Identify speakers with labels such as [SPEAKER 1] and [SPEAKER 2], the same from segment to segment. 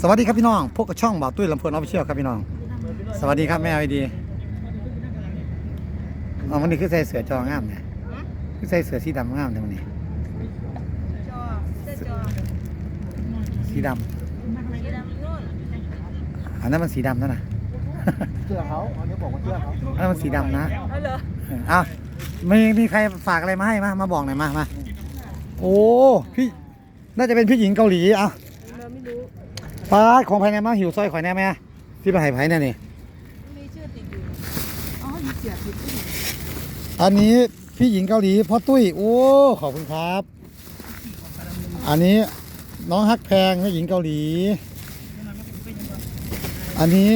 [SPEAKER 1] สวัสดีครับพี่น้อง พวกกับช่องบ่าวตุ้ยลำเพลินออฟฟิเชียลครับพี่น้อง สวัสดีครับแม่ไอดีเอาวันนี้คือใส่เสื้อจองามเนี่ยคือใส่เสื้อสีดำงามเนี่ยวันนี้
[SPEAKER 2] จอเสื้อจอ
[SPEAKER 1] สีด
[SPEAKER 2] สีดำนู่นำ
[SPEAKER 1] อันนั้นมันสีดำนั่นนะ
[SPEAKER 3] เชื่อเขาอันนี้บอกว่าเชื่อเขา
[SPEAKER 1] อันนั้นมันสีดำนะ
[SPEAKER 2] เอาเหรอ
[SPEAKER 1] เออเอามีมีใครฝากอะไรมาให้มามาบอกหน่อยมามาโอ้พี่น่าจะเป็นพี่หญิงเกาหลีอะ
[SPEAKER 2] เราไม่รู้้า
[SPEAKER 1] ของภายในมาหิวซอยข่อยแน่ไหมที่ไปให้ไผ่เนี่ยนี่
[SPEAKER 2] มีชื่อติดอยู่อ๋อมีเสียบติดอยู่
[SPEAKER 1] อันนี้พี่หญิงเกาหลีพ่อตุ้ย โอ้ขอบคุณครับ อันนี้น้องฮักแพงพี่หญิงเกาหลี อันนี้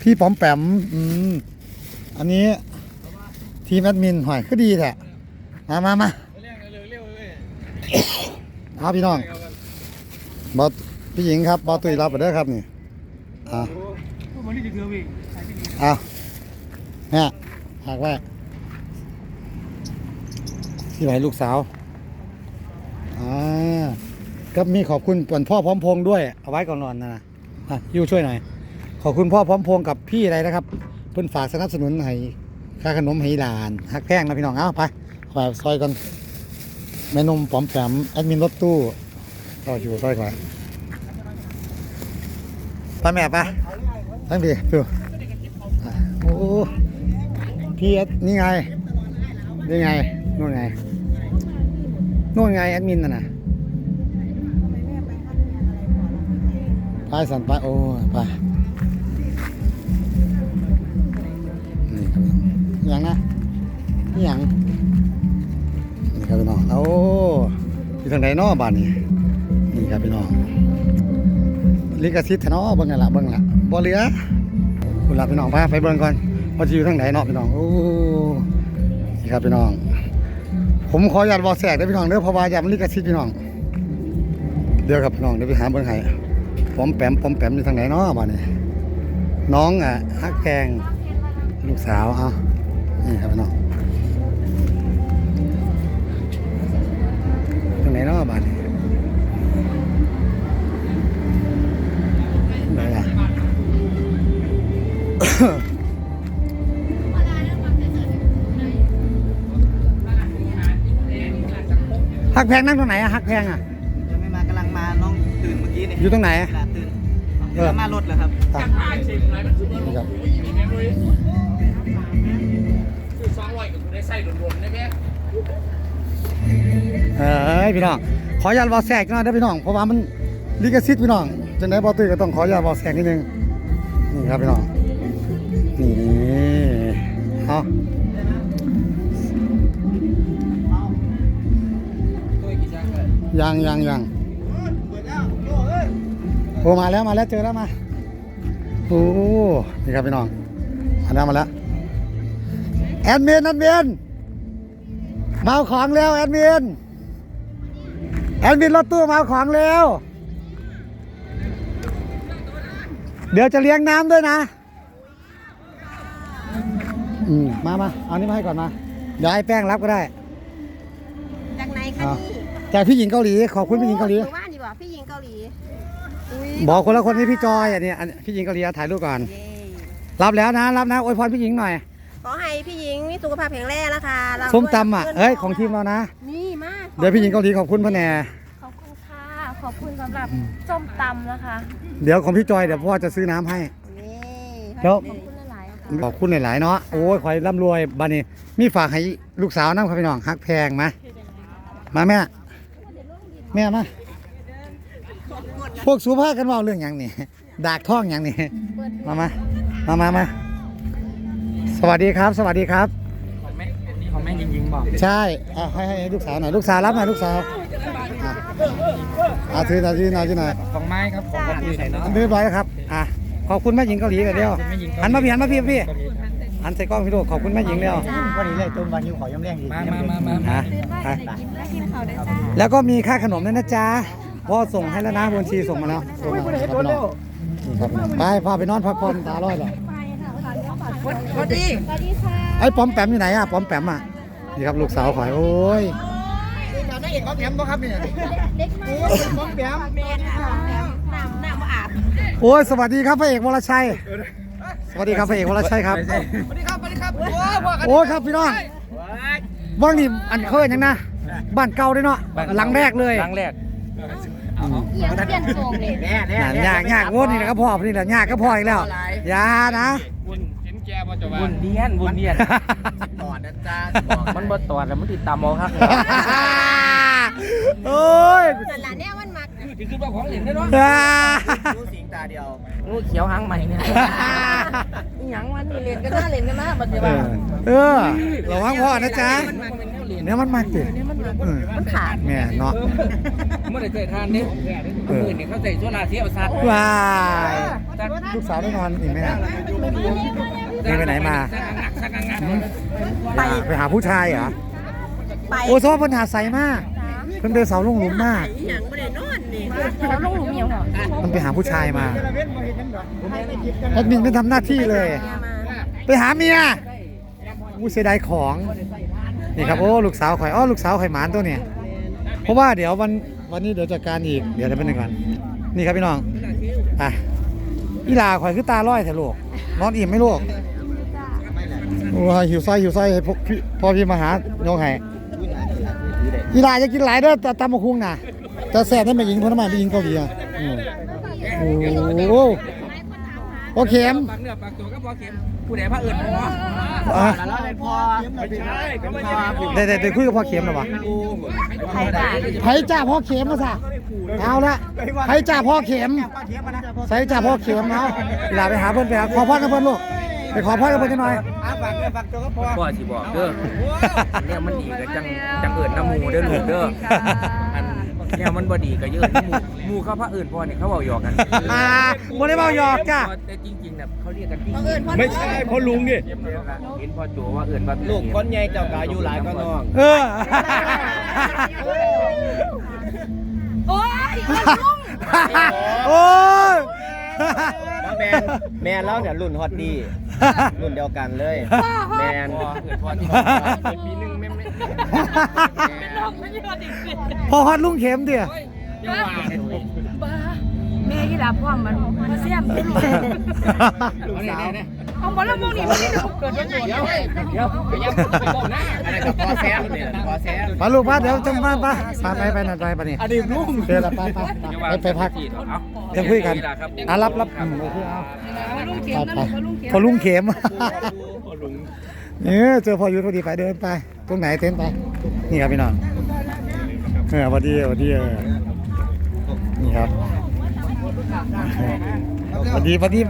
[SPEAKER 1] พี่ป๋อมแปมอืมอันนี้ ทีมแอดมินหอยก็ดีแท้มามามาเอาพี่น้องบอส พี่หญิงครับบอตุยรับไปเด้อครับนี่อ่าเอาเนี่ยหักไว้ที่ไหนลูกสาวอ่าก็มีขอบคุณป่วนพ่อพร้อมพงด้วยเอาไว้ก่อนนอนนะนะอะยูช่วยหน่อยขอบคุณพ่อพร้อมพงกับพี่อะไรนะครับ เพิ่นฝากสนับสนุนให้ค่าขนมให้หลานฮักแพงนะพี่น้องเอาไปไปซอยกันแม่นมปอมแปมแอดมินรถตู้ต่ออยู่ซอยก่อน ไปแม่ไปทั้งพี่ดูอะโอ้พี่แอดนี่ไงนี่ไงนู่นไงนู่นไงแอดมินน่ะนะไปสันไปโอ้ไปนี่ครับอย่างนะนี่อย่างนี่ครับพี่น้องโอ้อยู่ทางไหนนาะบ้านนี้นี่ครับพี่น้อง ลิขสิทธิ์เนาะเบิ่งกันละเบิ่งละบ่เหลือคุณล่ะพี่น้องพาไปเบิ่งก่อนว่าจะอยู่ทางไหนเนาะพี่น้องโอ้นี่ครับพี่น้อง ผมขออนุญาตบอแสกได้พี่น้องเด้อเพราะว่าอย่ามันลิขสิทธิ์พี่น้อง เดี๋ยวครับพี่น้องเดี๋ยวไปหาเบิ่งให้ปอมแปมปอมแปมอยู่ทางไหนเนาะบ้านนี้น้องอะฮักแกงลูกสาวเอานี่ครับพี่น้องตรงไหนเนาะบ้านนี้ไหน ฮักแพงนั่งตรงไหนอะฮักแพงอะ
[SPEAKER 3] ยังไม่มากำลังมาน้องตื่นเมื่อกี้นี่
[SPEAKER 1] อยู่ตรงไหนอะ
[SPEAKER 3] เวลาตื่น
[SPEAKER 1] เออ
[SPEAKER 3] กำลังมารถเหรอครับ
[SPEAKER 1] อะนี่ครับ
[SPEAKER 4] คือสองร้อยกับกูได้ใส่รวมๆได้ไหม
[SPEAKER 1] เอ้ยพี่น้อง ขออนุญาตบอกแสกหน่อยได้อพี่น้อง เพราะว่ามันลิขสิทธิ์พี่น้องจังได๋บ่ตื้อก็ต้องขออนุญาตบอกแสกนิดนึง นี่ครับพี่น้อง นี่เอายังยังยังโอ้มาแล้วมาแล้วเจอแล้วมาโอ้นี่ครับพี่น้องมาแล้วมาแล้วแอดมินแอดมินมาเอาของแล้วแอดมินแอดมินรถตู้มาเอาของเร็วเดี๋ยวจะเลี้ยงน้ำด้วยนะ อืมมามาเอานี่มาให้ก่อนมา เดี๋ยวให้แป้งรับก็ได้
[SPEAKER 2] จากไหนคะ
[SPEAKER 1] เอา
[SPEAKER 2] นี่
[SPEAKER 1] จากพี่หญิงเกาหลีขอบคุณพี่หญิงเกาหลี
[SPEAKER 2] อยู่บ้านดีกว่าพี่หญิงเกาหลีอุ้ย
[SPEAKER 1] บอกคนละคนนี่พี่จอยอันนี้อันพี่หญิงเกาหลีถ่ายรูปก่อน
[SPEAKER 2] เย้
[SPEAKER 1] รับแล้วนะรับนะอวยพรพี่หญิงหน่อย
[SPEAKER 2] ขอให้พี่หญิงมีสุขภาพแข็งแรงนะคะเรา
[SPEAKER 1] ส้มตำอะ
[SPEAKER 2] พื่น
[SPEAKER 1] เอ้ยของทีมเรานะ
[SPEAKER 2] นี่มาก
[SPEAKER 1] เดี๋ยวพี่หญิงเกาหลีขอบคุณพ่อแน่
[SPEAKER 5] ขอบคุณค่ะ ขอบคุณสำหรับส้มตำนะคะ
[SPEAKER 1] เดี๋ยวของพี่จอยเดี๋ยวพ่อจะซื้อน้ำให้
[SPEAKER 2] นี่
[SPEAKER 1] แล้ว
[SPEAKER 5] ขอบคุณหลายๆค่ะ
[SPEAKER 1] ขอบคุณหลายๆเนาะโอ้ยขอให้ร่ำรวยบัดนี้ มีฝากให้ลูกสาวน้ำครับพี่น้องฮักแพงมามาแม่แม่มาพวกสุภาพกันเว่าเรื่องอย่างนี้ดากท่องอย่างนี้มามามามามาสวัสดีครับ สวัสดีครับ
[SPEAKER 4] ของแม่นี่ของแม่ยิงยิงบอก
[SPEAKER 1] ใช่อะให้ให้ลูกสาวหน่อยลูกสาวรับหน่อยลูกสาวอะอะถือหน่อยถือหน่อยถือหน่อย
[SPEAKER 4] ของไม้ครับของกระปุยใส่เนาะ
[SPEAKER 1] อันเรียบร้อยแล้วครับอะ ขอบคุณแม่หญิงเกาหลีกันเดียวหันมาพี่หันมาพี่พี่หันใส่กล้องพี่ลูกขอบคุณแม่หญิงเดียว
[SPEAKER 3] วันนี้เลยต้มวันนี้ขอยำแรงดี
[SPEAKER 4] มามามามา
[SPEAKER 1] อะ
[SPEAKER 5] ตื่นมา
[SPEAKER 1] อะ
[SPEAKER 5] จะได้กินได้กินเขาวได้จ้า
[SPEAKER 1] แล้วก็มีค่าขนมด้วยนะจ๊ะพ่อส่งให้แล้วนะบัญชีส่งมาแล้วส่งมาครับพี่น้องนี่ครับพี่น้องไปพาไปนอนพักผ่อนตาลอยหรอ
[SPEAKER 2] สวัสดี
[SPEAKER 5] สวัสดีค่ะ
[SPEAKER 1] ไอ้ปอมแปมอยู่ไหนอะปอมแปมอะนี่ครับลูกสาวขอยโอ้ย
[SPEAKER 3] การได้เอกเขาแถมบ่ครับเนี่ย
[SPEAKER 5] เด็กมาก
[SPEAKER 3] ป้อมแปม
[SPEAKER 5] เมนค่ะน้ำ
[SPEAKER 1] โอ้ยสวัสดีครับพระเอกวรชัย สวัสดีครับพระเอกวรชัยครับ
[SPEAKER 4] สวัสดีครับสวัสดีครับโอ้พ่อกัน
[SPEAKER 1] โอ้ยครับพี่น้องว่างนี่อันเคยยังนะ บ้านเก่าด้วยเนาะ หลังแรกเลย
[SPEAKER 4] หลังแรก
[SPEAKER 5] เอียงเปลี่ยนทรงเลย
[SPEAKER 3] แน่แน่
[SPEAKER 1] ยากยากยากโอ้นี่แหละก็พอนี่แหละยากก็พออีกแล้วอย่านะ
[SPEAKER 4] บุญเห็นแกบ่จะว่าบุญเดียนบุญเดียน
[SPEAKER 3] ต่อนะจ๊ะ
[SPEAKER 4] มันบ่ตอดแล้วมันติดตามมองครับ
[SPEAKER 1] โอ้ย
[SPEAKER 5] แต่ละเนี่ยมันมัก
[SPEAKER 4] คือคือว่าของเหรียญได้เนาะ
[SPEAKER 1] อ่า
[SPEAKER 3] ดูสิงตาเดียว
[SPEAKER 4] งูเขียวหางใหม่เนี่ย
[SPEAKER 2] หยังวันนี้เล่นกันหน้าเล่นกันหน้าปัจจุ
[SPEAKER 1] เอ
[SPEAKER 2] บัน
[SPEAKER 1] อเออระวังพ่อนะจ๊ะเนี่ยมันมากจิเออ
[SPEAKER 2] มันขาด
[SPEAKER 1] แม่เนาะ
[SPEAKER 4] เมื่อไหร่เจอทานเนี่ยเมื่อนี่เขาใส่โซลาเซลล์ซัด
[SPEAKER 1] ว้ายลูกสาวได้นอนอีกไหมอะนี่ไปไหนมา
[SPEAKER 4] สักงักสักงัก
[SPEAKER 1] ไปไปหาผู้ชายเหรอ
[SPEAKER 2] ไป
[SPEAKER 1] โอ้โซ่ปัญหาใสมาก เพิ่นเดินเสาลงหลุมมาก
[SPEAKER 2] หยังไม่ได้นอนนี่
[SPEAKER 5] เขาลงหลุมเหี่ยวเหรอ
[SPEAKER 1] มันไปหาผู้ชายมาแอดมินไม่ทำหน้าที่เลย ไปหาเมียอู้เสียดายของ นี่ครับโอ้ลูกสาวข่อยอ้อลูกสาวข่อยหมานตัวเนี่ย เพราะว่าเดี๋ยววันวันนี้เดี๋ยวจัดการอีก เดี๋ยวจะเป็นหนึ่งก่อน นี่ครับพี่น้องอะอีลาข่อยคือตาลอยแต่ลูกนอนอิ่มไหมลูกโอ้ยหิวไส้หิวไส้ให้พวกพี่พ่อพี่มาหาโยงให้ อีลาจะกินหลายเด้อตตำมะคุงน่ะจะแซ่บได้ไหมหญิงเพราะทำไมไม่ยิงเกาหลีอะอืมโอ้โหโอเข็ม
[SPEAKER 4] ปากเนื้อปากตัวก็พอเข็มผู้ใดพระเอิญพอ
[SPEAKER 1] อะ
[SPEAKER 3] แล้วเป็นพอ
[SPEAKER 4] ไม่ใช่เขาไม่ใช่
[SPEAKER 1] เดี๋ยวเดี๋ยวเดี๋ยวคุยกับพ่อเข็มหรอวะ
[SPEAKER 5] ใครบ้า
[SPEAKER 1] ไผจ่าพ่อเข็มมาซะเอาละไผจ่าพ่อเข็ม
[SPEAKER 3] ป้าเทียบมานะ
[SPEAKER 1] ใส่จ่าพ่อเข็มเนาะเวลาไปหาเพื่อนไปหาขอพ่อกับเพื่อนลูก ไปขอพ่อกับเพื่อนกันหน่อย
[SPEAKER 3] อาฝากเลยฝากตัวก็พอ
[SPEAKER 4] พ่อสิบอกเด้อเนี่ยมันดีก็จังจังเอิญน้ำมูเด้อลูกเด้ออันเนี่ยมันบ่ดีก็เยอะน้ำมูมูเขาพระเอิญพ่อนี่เขาเว้าหยอกกัน
[SPEAKER 1] อ่าโมได้เบาหยอกจ้ะ
[SPEAKER 4] แต่จริงๆเนี่ยเขาเรียกกันพี่
[SPEAKER 2] เอิญพ่อ
[SPEAKER 4] ไม่ใช่พ่อลุงนี่เห็นพ่อโจว่าเอิญว่า
[SPEAKER 3] ลูกคนใหญ่เจ้ากาอยู่หลายก็น้อง
[SPEAKER 1] เออ
[SPEAKER 5] โอ้ย
[SPEAKER 1] โอ้ย
[SPEAKER 3] แมนแมนแล้วเนี่ยรุ่นฮอตดี รุ่นเดียวกันเลยแมน
[SPEAKER 4] พ่อเอิญพ่อที่ปีหนึงไม่ไม่
[SPEAKER 1] พอฮอดลุงเข็มเดี๋ยว
[SPEAKER 5] แม่ยี่หลาพ่อมันมาเสียมไม่รู้
[SPEAKER 3] ลูกสาว
[SPEAKER 5] เอาบอลลูกนี่มันนี่เกิดยังไง
[SPEAKER 4] เดี๋ยวเดี๋ยวไปยับไปบอกหน้า
[SPEAKER 3] อะไรกับพอแซมเนี่ยพอแซม
[SPEAKER 1] มาลูกมาเดี๋ยวจังมาไปไปไปไปนั่นไปไปนี่
[SPEAKER 3] อดีตลุง
[SPEAKER 1] เดี๋ยวละไปไปไปไปพักจะคุยกันอะรับรับอืมโอเคเอา
[SPEAKER 5] ลุงเข็ม
[SPEAKER 1] ไป
[SPEAKER 5] นะ
[SPEAKER 1] ไป
[SPEAKER 5] ลุงเข็ม
[SPEAKER 1] พอลุงเข็มเนี่ยเจอพออยู่พอดีไปเดินไป ตรงไหนเต้นไป นี่ครับพี่น้องเออพอดีพอดีเออนี่ครับ พอดีพอดี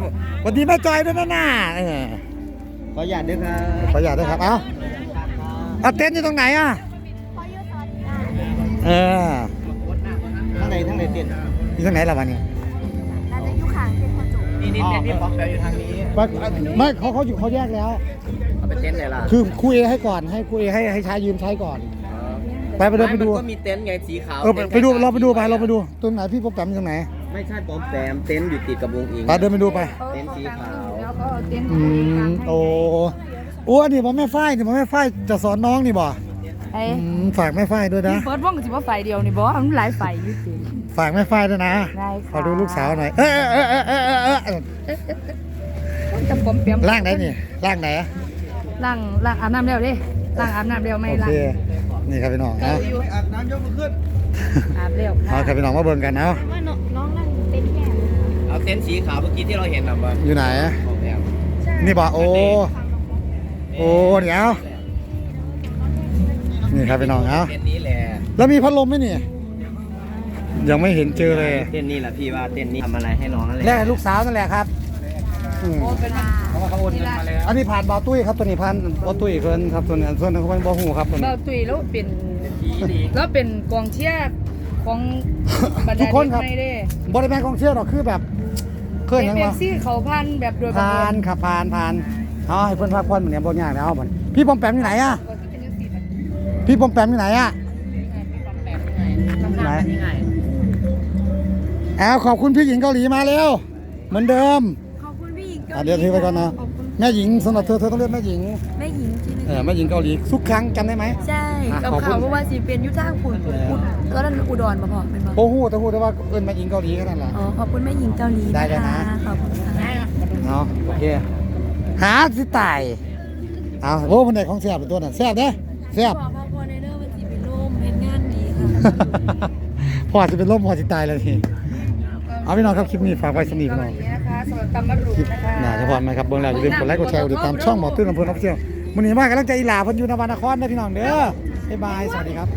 [SPEAKER 1] พอดีแม่จอยด้วยนะน่าเออ
[SPEAKER 3] ขอหยาดด้วยครับ
[SPEAKER 1] ขออนุญาตด้วยครับ เอ้าเอาเต็นท์อยู่ตรงไหนอะเออ
[SPEAKER 3] ทั้งในทั้งในเตียน
[SPEAKER 1] อยู่ตรงไหนล่ะวันนี้
[SPEAKER 5] น่าจะอยู่ข้างเป็นคนจุ
[SPEAKER 3] นี่นี่เตียนที่ป๊อกแปลอยู่ทางนี้
[SPEAKER 1] ไม่เขาเขาอยู่เขาแยกแล้ว
[SPEAKER 3] เอาไปเต็นท์ไหนล่ะ
[SPEAKER 1] คือครูเอให้ก่อนให้ครูเอให้ให้ใช้ยืมใช้ก่อน ไปไปเดินไปดู
[SPEAKER 3] มันก็มีเต็นท์ไงสีขาว
[SPEAKER 1] เออไปไปดูเราไปดูไปเราไปดู ตรงไหนพี่พบแปมอยู่ตรงไหน
[SPEAKER 3] ไม่ใช่ปอมแปมเต็นท์อยู่ติดกับวงอิง
[SPEAKER 1] ไปเดินไปดูไป
[SPEAKER 3] เต็นท์สีขาว
[SPEAKER 2] แล้วก็เต้น
[SPEAKER 1] อืมโอ้โอ้นี่ผมแม่ฝ้ายนี่ผมแม่ฝ้ายจะสอนน้องนี่บ่
[SPEAKER 2] ไอ้
[SPEAKER 1] อืมฝากแม่ฝ้ายด้วยนะ
[SPEAKER 2] เฟิร์สว่องสิว่าไฟเดียวนี่บ่มันหลายไฟอยู่จริง
[SPEAKER 1] ฝากแม่ฝ้ายด้วยนะ
[SPEAKER 2] ได้ค่ะ
[SPEAKER 1] ขอดูลูกสาวหน่อย เออเออเออเออเออเออเออ
[SPEAKER 2] มันจะปอมเปียม
[SPEAKER 1] ร่างไหนนี่ร่างไหน
[SPEAKER 2] ล้างล้างอาบน้ำแล้วเด้ล้างอาบน้ำแล้วไม่
[SPEAKER 1] โอ
[SPEAKER 2] ล้าง
[SPEAKER 1] เคนี่ครับพี่น้องเอา
[SPEAKER 3] อาบน้ำยกมือขึ้น
[SPEAKER 2] อาบแล้ว
[SPEAKER 1] เอาครับพี่น้องมาเบิ่งกันเอา
[SPEAKER 5] ว่าน้องนั่งเป็นแก่
[SPEAKER 3] เอาเต็นท์สีขาวเมื่อกี้ที่เราเห็นแบบว่า
[SPEAKER 1] อยู่ไหน
[SPEAKER 3] ปอมแปม
[SPEAKER 1] นี่บ่โอ้โอ้เดี๋ยวนี่ครับพี่น้องเอา
[SPEAKER 3] เต็นท์นี้แหละ
[SPEAKER 1] แล้วมีพัดลมไหมนี่ยังไม่เห็นเจอเลย
[SPEAKER 3] เต็นท์นี้แหละพี่ว่าเต็นท์นี้ทำอะไรให้น้องอะไร
[SPEAKER 1] แรกลูกสาวนั่นแหละครับอืม
[SPEAKER 2] โอ้เป็น
[SPEAKER 4] เพราะว่าเขาโอนเงินมาแล้ว
[SPEAKER 1] อันนี้ผ่านบอตุ้ยครับตัวนี้ผ่านบอตุ้ยเพิ่นครับตัวนี้ส่วนนึงเพิ่นบ่ฮู้ครับตัวนี้
[SPEAKER 2] เบาตุยแล้วเป็น
[SPEAKER 4] ดีดี
[SPEAKER 2] แล้วเป็นกองเชียร์ของบรร
[SPEAKER 1] ทุ
[SPEAKER 2] ดาก
[SPEAKER 1] คนครับ
[SPEAKER 2] เด็กไม่ได้
[SPEAKER 1] บริแมนกองเชียร์หรอกคือแบบเคยยัง
[SPEAKER 2] เอ
[SPEAKER 1] วะ
[SPEAKER 2] ฟซีเขาพันแบบโดยบัง
[SPEAKER 1] ผ่า
[SPEAKER 2] เอิ
[SPEAKER 1] น
[SPEAKER 2] ญ
[SPEAKER 1] ครับผ่านผ่านเอาให้เพิ่นพักผ่อนเหมือนเนี่ยบ่ยากแล้วบัดพี่ปอมแปมอยู่ไหนอะพี่ปอมแปมอยู่ไหนอะไหนเอาขอบคุณพี่หญิงเกาหลีมาแล้ว เหมือนเดิม
[SPEAKER 5] ขอบคุณพี่หญิง
[SPEAKER 1] อะเดี๋ยวถือไปก่อนนะ
[SPEAKER 5] ขอบคุณ
[SPEAKER 1] แม่หญิงสำหรับเธอเธอต้องเรียกแม่หญิง
[SPEAKER 5] แม่หญิงที่นี่
[SPEAKER 1] เออแม่หญิงเกาหลีทุกครั้งจำได้ไหม
[SPEAKER 5] ใช่
[SPEAKER 1] อะ
[SPEAKER 2] กับ
[SPEAKER 1] ขอบคุ
[SPEAKER 2] เขา
[SPEAKER 1] ณ
[SPEAKER 2] เพราะว่าสิเป็นอยุทธางคุณอุดก็นั่นอุดรมาพอเป็นบ่
[SPEAKER 1] โอ้โหแต่พูดแต่ว่าเอิ้นมาอิงเกาหลีแค่นั้นแหละ
[SPEAKER 2] อ๋อขอบคุณแม่หญิงเกาหลี
[SPEAKER 1] ได้เลยนะ
[SPEAKER 2] ขอบคุณค่ะ
[SPEAKER 1] เนาะโอเค หาสิตายเอาโอ้คนไหนของแซ่บเป็นตัวนั้นแซ่บเด้อแซ่บ
[SPEAKER 2] บอกพ่อพ่อในเด้อว่าสิเป็นโรมเฮ็ดงานดีค่ะ
[SPEAKER 1] พอจะเป็นลมพอจะตายแล้วทีเอาพี่น้องครับคลิปนี้ฝากไว้สนิทพี่น้อง
[SPEAKER 2] นะคะสำหรับตำมะรุ
[SPEAKER 1] คลิปหน้าจะพรไหมครับเบื้องแรกอย่าลืมกดไลค์กดแชร์กดติดตามช่องหมอตื้นลำเพลินออฟฟิเชียล มื้อนี้มากกำลังใจอีหลาเพิ่นอยู่นวานครนะพี่น้องเด้อบ๊ายบายสวัสดีครับ